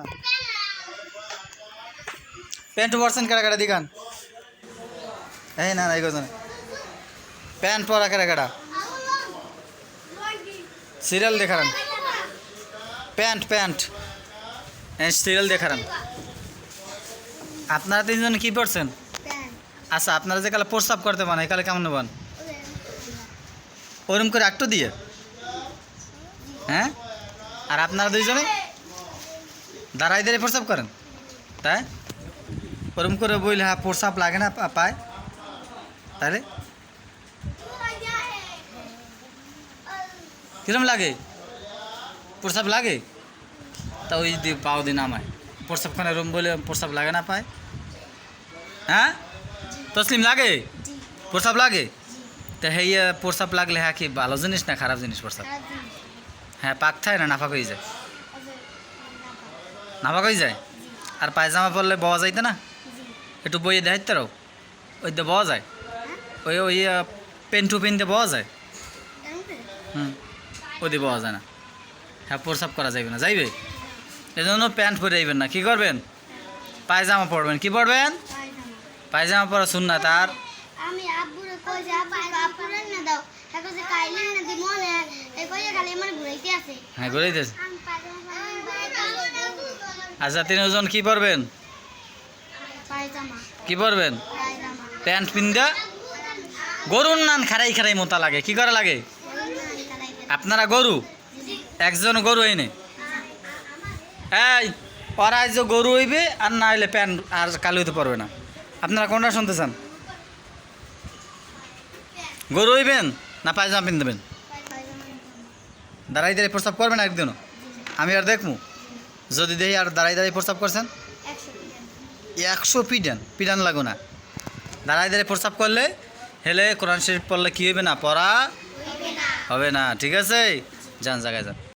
না। প্যান্ট পরছেন কেডা কেডা দিগান? এই না না, এই কথা প্যান্ট পরা কেডা কেডা সিরিয়াল দেখারান প্যান্ট প্যান্ট। সিরিয়াল দেখারান আপনারা তিনজন কি পড়ছেন আচ্ছা আপনারা যে কালে প্রস্তাব করতে পারেন, এই কালে কেমন নেবেন ওরম করে একটু দিয়ে। হ্যাঁ? আর আপনারা দুইজনে? দাঁড়াই দাঁড়িয়ে প্রস্তাব করেন। তাই ওরম করে বইলে হ্যাঁ প্রস্তাব লাগে না পায়। তাহলে কিরম লাগে? প্রস্তাব লাগে? তা ওই দিয়ে পাও দিন আমায় প্রস্তাবখানে রুম বলে প্রস্তাব লাগে না পায়। হ্যাঁ? তসলিম লাগে? প্রস্তাব লাগে? তা হেয়ে প্রস্তাব লাগলে হ্যাঁ কি ভালো জিনিস না খারাপ জিনিস প্রস্তাব হ্যাঁ পাক থাকে না নাফাক হয়ে যায়। হয়ে যায়? আর পায়জামা পরলে বওয়া যাইতে না? একটু বইয়ে দেখাইতে রাও ওই দিয়ে বওয়া যায়। ওই ওই পেন্টু পেনতে বওয়া যায়? হুম ওই দিয়ে বওয়া যায় না। হ্যাঁ প্রস্রাব করা যাইবে না। যাইবে? এই জন্য প্যান্ট পরে যাইবেন না। কি করবেন? পায়জামা পরবেন। কি পরবেন? পায়জামা পরা শুননা তার আমি আব্বুরে কই যে কাপড় না দাও। এখন যে কাইলে না দি মনে এই কই খালি আমার ঘুরাইতে আছে। হ্যাঁ আচ্ছা তিনজন কি পরবেন? কি পরবেন? প্যান্ট পিন্দা গরুর নান খারাই খারাই মোতা লাগে কি করা লাগে? আপনারা গরু? একজন গরু এনে। এই ওরা যে গরু হইবে আর না হইলে প্যান্ট আর কালো হইতে পারবে না। আপনারা কোনটা শুনতে চান? গরু হইবেন না পায়জামা পিনদেবেন দাঁড়াই দাঁড়িয়ে প্রস্তাব করবেন একদিনও? আমি আর দেখমু। যদি দেহি আর দাঁড়াই দাঁড়িয়ে প্রস্তাব করছেন? একশো পিডান। পিডান লাগো না। দাঁড়াই দাঁড়িয়ে প্রস্তাব করলে হেলে কোরআন শরীফ পড়লে কী হবে না? পড়া হবে না ঠিক আছে? যান জায়গায় যান।